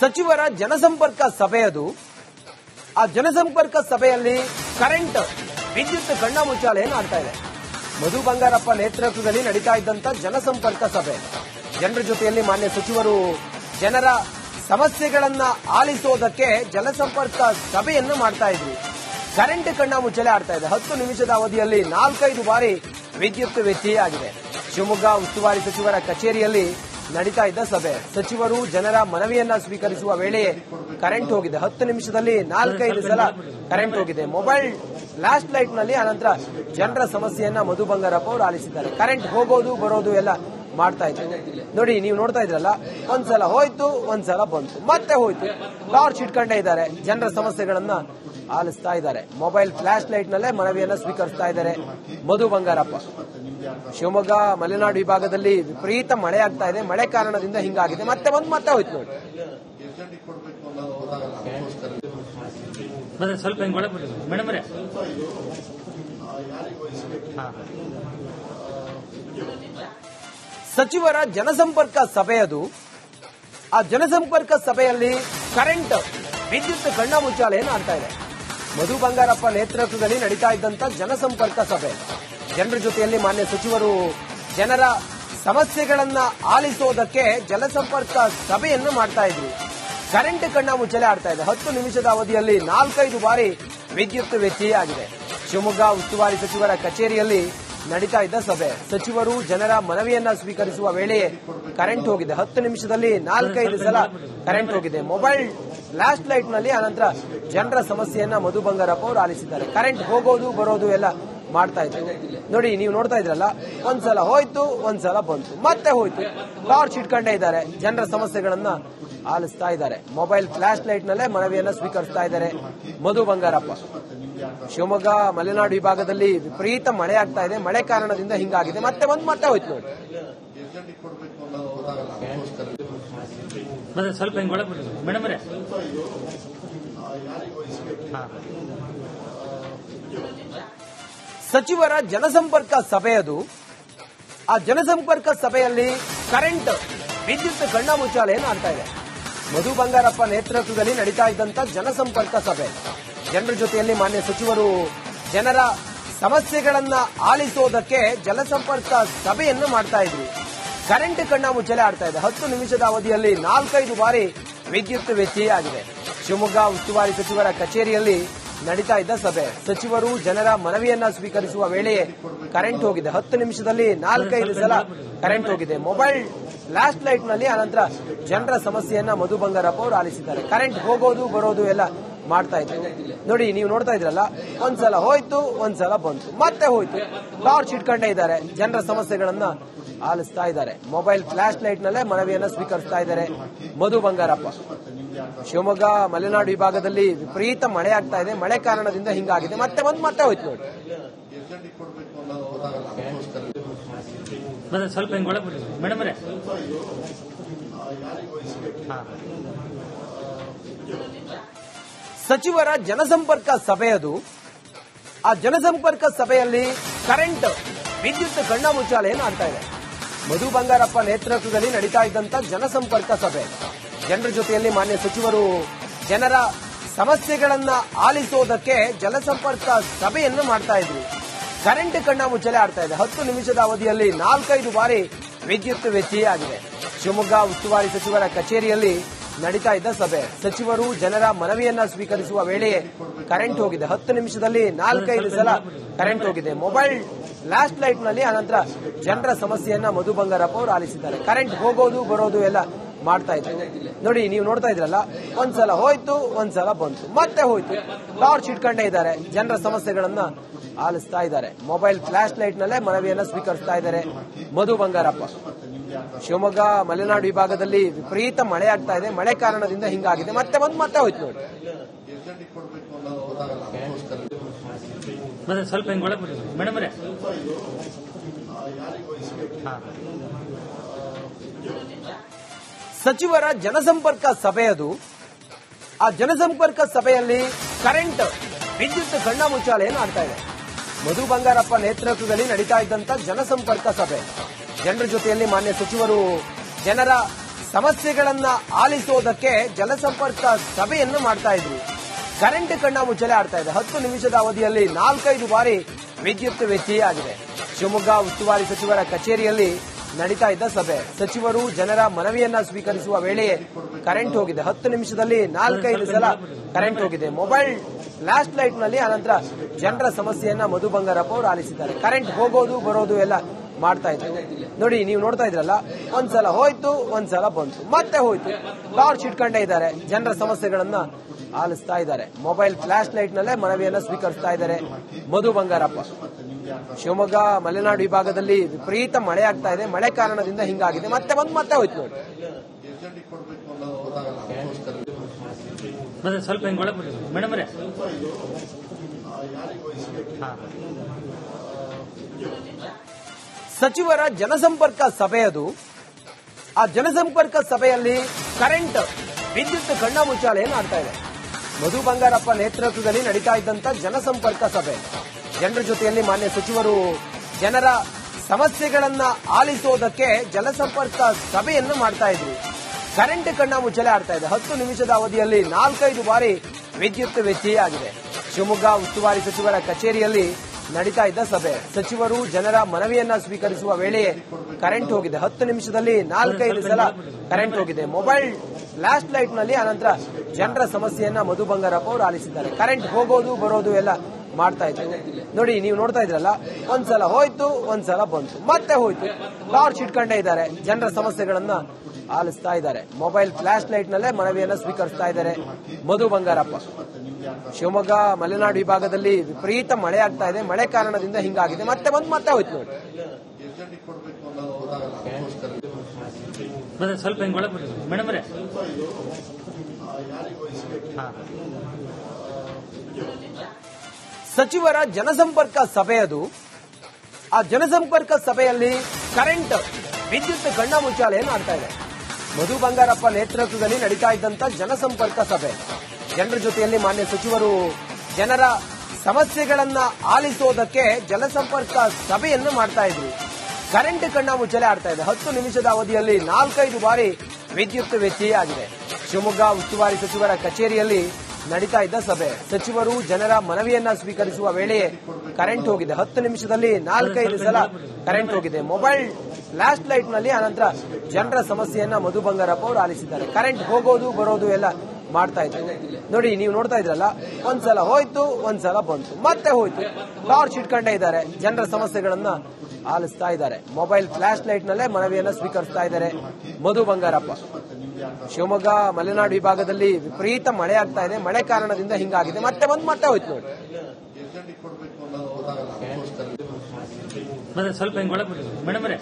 ಸಚಿವರ ಜನಸಂಪರ್ಕ ಸಭೆ ಅದು. ಆ ಜನಸಂಪರ್ಕ ಸಭೆಯಲ್ಲಿ ಕರೆಂಟ್, ವಿದ್ಯುತ್ ಕಣ್ಣ ಮುಚ್ಚಾಲೆಯನ್ನು ಆಡ್ತಾ ಇದೆ. ಮಧು ಬಂಗಾರಪ್ಪ ನೇತೃತ್ವದಲ್ಲಿ ನಡೀತಾ ಇದ್ದಂತ ಜನಸಂಪರ್ಕ ಸಭೆ. ಜನರ ಜೊತೆಯಲ್ಲಿ ಮಾನ್ಯ ಸಚಿವರು ಜನರ ಸಮಸ್ಯೆಗಳನ್ನ ಆಲಿಸೋದಕ್ಕೆ ಜನಸಂಪರ್ಕ ಸಭೆಯನ್ನು ಮಾಡ್ತಾ ಇದ್ರು. ಕರೆಂಟ್ ಕಣ್ಣ ಮುಚ್ಚಲೆ ಆಡ್ತಾ ಇದೆ. ಹತ್ತು ನಿಮಿಷದ ಅವಧಿಯಲ್ಲಿ ನಾಲ್ಕೈದು ಬಾರಿ ವಿದ್ಯುತ್ ವ್ಯತ್ಯಯ ಆಗಿದೆ. ಶಿವಮೊಗ್ಗ ಉಸ್ತುವಾರಿ ಸಚಿವರ ಕಚೇರಿಯಲ್ಲಿ ನಡೀತಾ ಇದ್ದ ಸಭೆ. ಸಚಿವರು ಜನರ ಮನವಿಯನ್ನ ಸ್ವೀಕರಿಸುವ ವೇಳೆಯೇ ಕರೆಂಟ್ ಹೋಗಿದೆ. ಹತ್ತು ನಿಮಿಷದಲ್ಲಿ ನಾಲ್ಕೈದು ಸಲ ಕರೆಂಟ್ ಹೋಗಿದೆ. ಮೊಬೈಲ್ ಲಾಸ್ಟ್ ಲೈಟ್ನಲ್ಲಿ ಅನಂತರ ಜನರ ಸಮಸ್ಯೆಯನ್ನ ಮಧು ಬಂಗಾರಪ್ಪ ಅವರು ಆಲಿಸಿದ್ದಾರೆ. ಕರೆಂಟ್ ಹೋಗೋದು, ಬರೋದು ಎಲ್ಲ ಮಾಡ್ತಾ ಇದ್ದಾರೆ ನೋಡಿ, ನೀವು ನೋಡ್ತಾ ಇದ್ರಲ್ಲ, ಒಂದ್ಸಲ ಹೋಯ್ತು, ಒಂದ್ಸಲ ಬಂತು. ಮತ್ತೆ ಹೋಯ್ತು. ಟಾರ್ಚ್ ಇಟ್ಕೊಂಡೇ ಇದ್ದಾರೆ. ಜನರ ಸಮಸ್ಯೆಗಳನ್ನ ಆಲಿಸ್ತಾ ಇದ್ದಾರೆ. ಮೊಬೈಲ್ ಫ್ಲಾಶ್ ಲೈಟ್ ನಲ್ಲೇ ಮನವಿಯನ್ನ ಸ್ವೀಕರಿಸ್ತಾ ಇದ್ದಾರೆ. ಮಧು ಬಂಗಾರಪ್ಪ. ಶಿವಮೊಗ್ಗ ಮಲೆನಾಡು ವಿಭಾಗದಲ್ಲಿ ವಿಪರೀತ ಮಳೆ ಆಗ್ತಾ ಇದೆ. ಮಳೆ ಕಾರಣದಿಂದ ಹಿಂಗಾಗಿದೆ. ಮತ್ತೆ ಒಂದು ಮತ್ತೆ ಹೋಯ್ತು ನೋಡಿ. ಸ್ವಲ್ಪ ಸಚಿವರ ಜನಸಂಪರ್ಕ ಸಭೆ ಅದು. ಆ ಜನಸಂಪರ್ಕ ಸಭೆಯಲ್ಲಿ ಕರೆಂಟ್ ವಿದ್ಯುತ್ ಕಣ್ಣ ಮುಚ್ಚಾಲೆಯನ್ನು ಆಗ್ತಾ ಇದೆ. ಮಧು ಬಂಗಾರಪ್ಪ ನೇತೃತ್ವದಲ್ಲಿ ನಡೀತಾ ಇದ್ದಂತ ಜನಸಂಪರ್ಕ ಸಭೆ. ಜನರ ಜೊತೆಯಲ್ಲಿ ಮಾನ್ಯ ಸಚಿವರು ಜನರ ಸಮಸ್ಯೆಗಳನ್ನ ಆಲಿಸೋದಕ್ಕೆ ಜನಸಂಪರ್ಕ ಸಭೆಯನ್ನು ಮಾಡ್ತಾ ಇದ್ರು. ಕರೆಂಟ್ ಕಣ್ಣ ಮುಚ್ಚಲೆ ಆಡ್ತಾ ಇದೆ. ಹತ್ತು ನಿಮಿಷದ ಅವಧಿಯಲ್ಲಿ ನಾಲ್ಕೈದು ಬಾರಿ ವಿದ್ಯುತ್ ವ್ಯತ್ಯಯ ಆಗಿದೆ. ಶಿವಮೊಗ್ಗ ಉಸ್ತುವಾರಿ ಸಚಿವರ ಕಚೇರಿಯಲ್ಲಿ ನಡೀತಾ ಇದ್ದ ಸಭೆ. ಸಚಿವರು ಜನರ ಮನವಿಯನ್ನ ಸ್ವೀಕರಿಸುವ ವೇಳೆಯೇ ಕರೆಂಟ್ ಹೋಗಿದೆ. ಹತ್ತು ನಿಮಿಷದಲ್ಲಿ ನಾಲ್ಕೈದು ಸಲ ಕರೆಂಟ್ ಹೋಗಿದೆ. ಮೊಬೈಲ್ ಲಾಸ್ಟ್ ಲೈಟ್ನಲ್ಲಿ ಅನಂತರ ಜನರ ಸಮಸ್ಯೆಯನ್ನ ಮಧು ಬಂಗಾರಪ್ಪ ಅವರು ಆಲಿಸಿದ್ದಾರೆ. ಕರೆಂಟ್ ಹೋಗೋದು ಬರೋದು ಎಲ್ಲ ಮಾಡ್ತಾ ಇದ್ರು. ನೋಡಿ, ನೀವು ನೋಡ್ತಾ ಇದ್ರಲ್ಲ, ಒಂದ್ಸಲ ಹೋಯ್ತು, ಒಂದ್ಸಲ ಬಂತು. ಮತ್ತೆ ಹೋಯ್ತು. ಟಾರ್ಚ್ ಇಟ್ಕೊಂಡೇ ಇದ್ದಾರೆ. ಜನರ ಸಮಸ್ಯೆಗಳನ್ನ ಆಲಿಸ್ತಾ ಇದ್ದಾರೆ. ಮೊಬೈಲ್ ಫ್ಲಾಶ್ ಲೈಟ್ ನಲ್ಲೇ ಮನವಿಯನ್ನ ಸ್ವೀಕರಿಸ್ತಾ ಇದ್ದಾರೆ. ಮಧು ಬಂಗಾರಪ್ಪ. ಶಿವಮೊಗ್ಗ ಮಲೆನಾಡು ವಿಭಾಗದಲ್ಲಿ ವಿಪರೀತ ಮಳೆ ಆಗ್ತಾ ಇದೆ. ಮಳೆ ಕಾರಣದಿಂದ ಹಿಂಗಾಗಿದೆ. ಮತ್ತೆ ಬಂದು ಮತ್ತೆ ಹೋಯ್ತು ನೋಡಿ. ಸ್ವಲ್ಪ ಮೇಡಮ್ ಸಚಿವರ ಜನಸಂಪರ್ಕ ಸಭೆ ಅದು. ಆ ಜನಸಂಪರ್ಕ ಸಭೆಯಲ್ಲಿ ಕರೆಂಟ್ ವಿದ್ಯುತ್ ಕಣ್ಣ ಮುಚ್ಚಾಲೆಯನ್ನು ಆಡ್ತಾ ಇದೆ. ಮಧು ಬಂಗಾರಪ್ಪ ನೇತೃತ್ವದಲ್ಲಿ ನಡೀತಾ ಇದ್ದಂತ ಜನಸಂಪರ್ಕ ಸಭೆ. ಜನರ ಜೊತೆಯಲ್ಲಿ ಮಾನ್ಯ ಸಚಿವರು ಜನರ ಸಮಸ್ಯೆಗಳನ್ನ ಆಲಿಸೋದಕ್ಕೆ ಜನಸಂಪರ್ಕ ಸಭೆಯನ್ನು ಮಾಡ್ತಾ ಇದ್ರು. ಕರೆಂಟ್ ಕಣ್ಣ ಮುಚ್ಚಲೆ ಆಡ್ತಾ ಇದೆ. ಹತ್ತು ನಿಮಿಷದ ಅವಧಿಯಲ್ಲಿ ನಾಲ್ಕೈದು ಬಾರಿ ವಿದ್ಯುತ್ ವ್ಯತ್ಯಯ ಆಗಿದೆ ಶಿವಮೊಗ್ಗ ಉಸ್ತುವಾರಿ ಸಚಿವರ ಕಚೇರಿಯಲ್ಲಿ ನಡೀತಾ ಇದ್ದ ಸಭೆ. ಸಚಿವರು ಜನರ ಮನವಿಯನ್ನ ಸ್ವೀಕರಿಸುವ ವೇಳೆಯೇ ಕರೆಂಟ್ ಹೋಗಿದೆ. ಹತ್ತು ನಿಮಿಷದಲ್ಲಿ ನಾಲ್ಕೈದು ಸಲ ಕರೆಂಟ್ ಹೋಗಿದೆ. ಮೊಬೈಲ್ ಲಾಸ್ಟ್ ಲೈಟ್ನಲ್ಲಿ ಅನಂತರ ಜನರ ಸಮಸ್ಯೆಯನ್ನ ಮಧು ಬಂಗಾರಪ್ಪ ಅವರು ಆಲಿಸಿದ್ದಾರೆ. ಕರೆಂಟ್ ಹೋಗೋದು, ಬರೋದು ಎಲ್ಲ ಮಾಡ್ತಾ ಇದ್ರು. ನೋಡಿ, ನೀವು ನೋಡ್ತಾ ಇದ್ರಲ್ಲ, ಒಂದ್ಸಲ ಹೋಯ್ತು, ಒಂದ್ಸಲ ಬಂತು. ಮತ್ತೆ ಹೋಯ್ತು. ಟಾರ್ಚ್ ಇಟ್ಕೊಂಡೇ ಇದ್ದಾರೆ. ಜನರ ಸಮಸ್ಯೆಗಳನ್ನ ಆಲಿಸ್ತಾ ಇದ್ದಾರೆ. ಮೊಬೈಲ್ ಫ್ಲಾಶ್ ಲೈಟ್ ನಲ್ಲೇ ಮನವಿಯನ್ನ ಸ್ವೀಕರಿಸ್ತಾ ಇದ್ದಾರೆ ಮಧು ಬಂಗಾರಪ್ಪ. ಶಿವಮೊಗ್ಗ, ಮಲೆನಾಡು ವಿಭಾಗದಲ್ಲಿ ವಿಪರೀತ ಮಳೆ ಆಗ್ತಾ ಇದೆ. ಮಳೆ ಕಾರಣದಿಂದ ಹಿಂಗಾಗಿದೆ. ಮತ್ತೆ ಬಂದು ಮತ್ತೆ ಹೋಯ್ತು ನೋಡಿ. ಮತ್ತೆ ಸ್ವಲ್ಪ ಹಿಂಗೆ ಮೇಡಮ್ ರೇ ಸಚಿವರ ಜನಸಂಪರ್ಕ ಸಭೆ ಅದು ಆ ಜನಸಂಪರ್ಕ ಸಭೆಯಲ್ಲಿ ಕರೆಂಟ್, ವಿದ್ಯುತ್ ಕಣ್ಣ ಮುಚ್ಚಾಲೆಯನ್ನು ಮಾಡ್ತಾ ಇದೆ. ಮಧು ಬಂಗಾರಪ್ಪ ನೇತೃತ್ವದಲ್ಲಿ ನಡೀತಾ ಇದ್ದಂತ ಜನಸಂಪರ್ಕ ಸಭೆ. ಜನರ ಜೊತೆಯಲ್ಲಿ ಮಾನ್ಯ ಸಚಿವರು ಜನರ ಸಮಸ್ಯೆಗಳನ್ನ ಆಲಿಸೋದಕ್ಕೆ ಜನಸಂಪರ್ಕ ಸಭೆಯನ್ನು ಮಾಡ್ತಾ ಇದ್ರು. ಕರೆಂಟ್ ಕಣ್ಣ ಮುಚ್ಚಲೆ ಆಡ್ತಾ ಇದೆ. ಹತ್ತು ನಿಮಿಷದ ಅವಧಿಯಲ್ಲಿ ನಾಲ್ಕೈದು ಬಾರಿ ವಿದ್ಯುತ್ ವ್ಯತ್ಯಯ ಆಗಿದೆ ಶಿವಮೊಗ್ಗ ಉಸ್ತುವಾರಿ ಸಚಿವರ ಕಚೇರಿಯಲ್ಲಿ ನಡೀತಾ ಇದ್ದ ಸಭೆ. ಸಚಿವರು ಜನರ ಮನವಿಯನ್ನ ಸ್ವೀಕರಿಸುವ ವೇಳೆಯೇ ಕರೆಂಟ್ ಹೋಗಿದೆ. ಹತ್ತು ನಿಮಿಷದಲ್ಲಿ ನಾಲ್ಕೈದು ಸಲ ಕರೆಂಟ್ ಹೋಗಿದೆ. ಮೊಬೈಲ್ ಲಾಸ್ಟ್ ಲೈಟ್ನಲ್ಲಿ ಆನಂತರ ಜನರ ಸಮಸ್ಯೆಯನ್ನ ಮಧು ಬಂಗಾರಪ್ಪ ಅವರು ಆಲಿಸಿದ್ದಾರೆ. ಕರೆಂಟ್ ಹೋಗೋದು, ಬರೋದು ಎಲ್ಲ ಮಾಡ್ತಾ ಇದ್ರು ನೋಡಿ, ನೀವು ನೋಡ್ತಾ ಇದ್ರಲ್ಲ, ಒಂದ್ಸಲ ಹೋಯ್ತು, ಒಂದ್ಸಲ ಬಂತು. ಮತ್ತೆ ಹೋಯ್ತು. ಟಾರ್ಚ್ ಇಟ್ಕೊಂಡೇ ಇದ್ದಾರೆ. ಜನರ ಸಮಸ್ಯೆಗಳನ್ನ ಆಲಿಸ್ತಾ ಇದ್ದಾರೆ. ಮೊಬೈಲ್ ಫ್ಲಾಶ್ ಲೈಟ್ ನಲ್ಲೇ ಮನವಿಯನ್ನ ಸ್ವೀಕರಿಸ್ತಾ ಇದ್ದಾರೆ. ಮಧು ಬಂಗಾರಪ್ಪ. ಶಿವಮೊಗ್ಗ ಮಲೆನಾಡು ವಿಭಾಗದಲ್ಲಿ ವಿಪರೀತ ಮಳೆ ಆಗ್ತಾ ಇದೆ. ಮಳೆ ಕಾರಣದಿಂದ ಹಿಂಗಾಗಿದೆ. ಮತ್ತೆ ಬಂದು ಮತ್ತೆ ಹೋಯ್ತು ನೋಡಿ. ಸ್ವಲ್ಪ ಸಚಿವರ ಜನಸಂಪರ್ಕ ಸಭೆ ಅದು. ಆ ಜನಸಂಪರ್ಕ ಸಭೆಯಲ್ಲಿ ಕರೆಂಟ್ ವಿದ್ಯುತ್ ಕಣ್ಣ ಮುಚ್ಚಾಲೆಯನ್ನು ಆಡ್ತಾ ಇದೆ. ಮಧು ಬಂಗಾರಪ್ಪ ನೇತೃತ್ವದಲ್ಲಿ ನಡೀತಾ ಇದ್ದಂತ ಜನಸಂಪರ್ಕ ಸಭೆ. ಜನರ ಜೊತೆಯಲ್ಲಿ ಮಾನ್ಯ ಸಚಿವರು ಜನರ ಸಮಸ್ಯೆಗಳನ್ನ ಆಲಿಸೋದಕ್ಕೆ ಜನಸಂಪರ್ಕ ಸಭೆಯನ್ನು ಮಾಡ್ತಾ ಇದ್ರು. ಕರೆಂಟ್ ಕಣ್ಣ ಮುಚ್ಚಲೆ ಆಡ್ತಾ ಇದೆ. ಹತ್ತು ನಿಮಿಷದ ಅವಧಿಯಲ್ಲಿ ನಾಲ್ಕೈದು ಬಾರಿ ವಿದ್ಯುತ್ ವ್ಯತ್ಯಯ ಆಗಿದೆ. ಶಿವಮೊಗ್ಗ ಉಸ್ತುವಾರಿ ಸಚಿವರ ಕಚೇರಿಯಲ್ಲಿ ನಡೀತಾ ಇದ್ದ ಸಭೆ. ಸಚಿವರು ಜನರ ಮನವಿಯನ್ನ ಸ್ವೀಕರಿಸುವ ವೇಳೆಯೇ ಕರೆಂಟ್ ಹೋಗಿದೆ. ಹತ್ತು ನಿಮಿಷದಲ್ಲಿ ನಾಲ್ಕೈದು ಸಲ ಕರೆಂಟ್ ಹೋಗಿದೆ. ಮೊಬೈಲ್ ಫ್ಲಾಶ್ ಲೈಟ್ನಲ್ಲಿ ಅನಂತರ ಜನರ ಸಮಸ್ಯೆಯನ್ನ ಮಧು ಬಂಗಾರಪ್ಪ ಅವರು ಆಲಿಸಿದ್ದಾರೆ. ಕರೆಂಟ್ ಹೋಗೋದು, ಬರೋದು ಎಲ್ಲ ಮಾಡ್ತಾ ಇದ್ರು ನೋಡಿ, ನೀವು ನೋಡ್ತಾ ಇದ್ರಲ್ಲ, ಒಂದ್ಸಲ ಹೋಯ್ತು, ಒಂದ್ಸಲ ಬಂತು. ಮತ್ತೆ ಹೋಯ್ತು. ಟಾರ್ಚ್ ಇಟ್ಕೊಂಡೇ ಇದ್ದಾರೆ. ಜನರ ಸಮಸ್ಯೆಗಳನ್ನ ಆಲಿಸ್ತಾ ಇದ್ದಾರೆ. ಮೊಬೈಲ್ ಫ್ಲಾಶ್ ಲೈಟ್ ನಲ್ಲೇ ಮನವಿಯನ್ನ ಸ್ವೀಕರಿಸ್ತಾ ಇದ್ದಾರೆ ಮಧು ಬಂಗಾರಪ್ಪ. ಶಿವಮೊಗ್ಗ, ಮಲೆನಾಡು ವಿಭಾಗದಲ್ಲಿ ವಿಪರೀತ ಮಳೆ ಆಗ್ತಾ ಇದೆ. ಮಳೆ ಕಾರಣದಿಂದ ಹಿಂಗಾಗಿದೆ. ಮತ್ತೆ ಬಂದು ಮತ್ತೆ ಹೋಯ್ತು ನೋಡಿ. ಮತ್ತೆ ಸ್ವಲ್ಪ ಹಿಂಗೆ ಒಳಗೆ ಬಿಡಿ ಮೇಡಮ್ ಅವರೇ. ಸಚಿವರ ಜನಸಂಪರ್ಕ ಸಭೆ ಅದು. ಆ ಜನಸಂಪರ್ಕ ಸಭೆಯಲ್ಲಿ ಕರೆಂಟ್, ವಿದ್ಯುತ್ ಕಣ್ಣ ಮುಚ್ಚಾಲೆಯನ್ನು ಆಡ್ತಾ ಇದೆ. ಮಧು ಬಂಗಾರಪ್ಪ ನೇತೃತ್ವದಲ್ಲಿ ನಡೀತಾ ಇದ್ದಂತ ಜನಸಂಪರ್ಕ ಸಭೆ. ಜನರ ಜೊತೆಯಲ್ಲಿ ಮಾನ್ಯ ಸಚಿವರು ಜನರ ಸಮಸ್ಯೆಗಳನ್ನ ಆಲಿಸೋದಕ್ಕೆ ಜನಸಂಪರ್ಕ ಸಭೆಯನ್ನು ಮಾಡ್ತಾ ಇದ್ರು. ಕರೆಂಟ್ ಕಣ್ಣ ಮುಚ್ಚಲೆ ಆಡ್ತಾ ಇದೆ. ಹತ್ತು ನಿಮಿಷದ ಅವಧಿಯಲ್ಲಿ ನಾಲ್ಕೈದು ಬಾರಿ ವಿದ್ಯುತ್ ವ್ಯತ್ಯಯ ಆಗಿದೆ ಶಿವಮೊಗ್ಗ ಉಸ್ತುವಾರಿ ಸಚಿವರ ಕಚೇರಿಯಲ್ಲಿ ನಡೀತಾ ಇದ್ದ ಸಭೆ. ಸಚಿವರು ಜನರ ಮನವಿಯನ್ನ ಸ್ವೀಕರಿಸುವ ವೇಳೆಯೇ ಕರೆಂಟ್ ಹೋಗಿದೆ. ಹತ್ತು ನಿಮಿಷದಲ್ಲಿ ನಾಲ್ಕೈದು ಸಲ ಕರೆಂಟ್ ಹೋಗಿದೆ. ಮೊಬೈಲ್ ಫ್ಲಾಶ್ ಲೈಟ್ನಲ್ಲಿ ಆನಂತರ ಜನರ ಸಮಸ್ಯೆಯನ್ನ ಮಧು ಬಂಗಾರಪ್ಪ ಅವರು ಆಲಿಸಿದ್ದಾರೆ. ಕರೆಂಟ್ ಹೋಗೋದು, ಬರೋದು ಎಲ್ಲ ಮಾಡ್ತಾ ಇದ್ದಾರೆ. ನೋಡಿ, ನೀವು ನೋಡ್ತಾ ಇದ್ರಲ್ಲ, ಒಂದ್ಸಲ ಹೋಯ್ತು, ಒಂದ್ಸಲ ಬಂತು. ಮತ್ತೆ ಹೋಯ್ತು. ಟಾರ್ಚ್ ಇಟ್ಕೊಂಡೇ ಇದ್ದಾರೆ. ಜನರ ಸಮಸ್ಯೆಗಳನ್ನ ಆಲಿಸ್ತಾ ಇದ್ದಾರೆ. ಮೊಬೈಲ್ ಫ್ಲಾಶ್ ಲೈಟ್ ನಲ್ಲೇ ಮನವಿಯನ್ನು ಸ್ವೀಕರಿಸ್ತಾ ಇದ್ದಾರೆ. ಮಧು ಬಂಗಾರಪ್ಪ. ಶಿವಮೊಗ್ಗ ಮಲೆನಾಡು ವಿಭಾಗದಲ್ಲಿ ವಿಪರೀತ ಮಳೆ ಆಗ್ತಾ ಇದೆ. ಮಳೆ ಕಾರಣದಿಂದ ಹಿಂಗಾಗಿದೆ. ಮತ್ತೆ ಬಂದು ಮತ್ತೆ ಹೋಯ್ತು ನೋಡಿ. ಸ್ವಲ್ಪ ಮೇಡಮ್ ಸಚಿವರ ಜನಸಂಪರ್ಕ ಸಭೆ ಅದು. ಆ ಜನಸಂಪರ್ಕ ಸಭೆಯಲ್ಲಿ ಕರೆಂಟ್ ವಿದ್ಯುತ್ ಕಣ್ಣ ಮುಚ್ಚಾಲೆಯನ್ನು ಆಡ್ತಾ ಇದೆ. ಮಧು ಬಂಗಾರಪ್ಪ ನೇತೃತ್ವದಲ್ಲಿ ನಡೀತಾ ಇದ್ದಂತ ಜನಸಂಪರ್ಕ ಸಭೆ. ಜನರ ಜೊತೆಯಲ್ಲಿ ಮಾನ್ಯ ಸಚಿವರು ಜನರ ಸಮಸ್ಯೆಗಳನ್ನ ಆಲಿಸೋದಕ್ಕೆ ಜನಸಂಪರ್ಕ ಸಭೆಯನ್ನು ಮಾಡ್ತಾ ಇದ್ರು. ಕರೆಂಟ್ ಕಣ್ಣ ಮುಚ್ಚಲೆ ಆಡ್ತಾ ಇದೆ. ಹತ್ತು ನಿಮಿಷದ ಅವಧಿಯಲ್ಲಿ ನಾಲ್ಕೈದು ಬಾರಿ ವಿದ್ಯುತ್ ವ್ಯತ್ಯಯ ಆಗಿದೆ ಶಿವಮೊಗ್ಗ ಉಸ್ತುವಾರಿ ಸಚಿವರ ಕಚೇರಿಯಲ್ಲಿ ನಡೀತಾ ಇದ್ದ ಸಭೆ. ಸಚಿವರು ಜನರ ಮನವಿಯನ್ನ ಸ್ವೀಕರಿಸುವ ವೇಳೆಯೇ ಕರೆಂಟ್ ಹೋಗಿದೆ. ಹತ್ತು ನಿಮಿಷದಲ್ಲಿ ನಾಲ್ಕೈದು ಸಲ ಕರೆಂಟ್ ಹೋಗಿದೆ. ಮೊಬೈಲ್ ಫ್ಲಾಶ್ ಲೈಟ್ನಲ್ಲಿ ಅನಂತರ ಜನರ ಸಮಸ್ಯೆಯನ್ನ ಮಧು ಬಂಗಾರಪ್ಪ ಅವರು ಆಲಿಸಿದ್ದಾರೆ. ಕರೆಂಟ್ ಹೋಗೋದು, ಬರೋದು ಎಲ್ಲ ಮಾಡ್ತಾ ಇದ್ದಾರೆ. ನೋಡಿ, ನೀವು ನೋಡ್ತಾ ಇದ್ರಲ್ಲ, ಒಂದ್ಸಲ ಹೋಯ್ತು, ಒಂದ್ಸಲ ಬಂತು. ಮತ್ತೆ ಹೋಯ್ತು. ಟಾರ್ಚ್ ಇಟ್ಕೊಂಡೇ ಇದ್ದಾರೆ. ಜನರ ಸಮಸ್ಯೆಗಳನ್ನ ಆಲಿಸ್ತಾ ಇದ್ದಾರೆ. ಮೊಬೈಲ್ ಫ್ಲಾಶ್ ಲೈಟ್ ನಲ್ಲೇ ಮನವಿಯನ್ನ ಸ್ವೀಕರಿಸ್ತಾ ಇದ್ದಾರೆ ಮಧು ಬಂಗಾರಪ್ಪ. ಶಿವಮೊಗ್ಗ, ಮಲೆನಾಡು ವಿಭಾಗದಲ್ಲಿ ವಿಪರೀತ ಮಳೆ ಆಗ್ತಾ ಇದೆ. ಮಳೆ ಕಾರಣದಿಂದ ಹಿಂಗಾಗಿದೆ. ಮತ್ತೆ ಬಂದು, ಮತ್ತೆ ಹೋಯ್ತು ನೋಡಿ. ಮತ್ತೆ ಸ್ವಲ್ಪ ಹಿಂಗೆ ಒಳಗೆ ಬಿಡಿ. ಮೇಡಮ್ ಅವರೇ.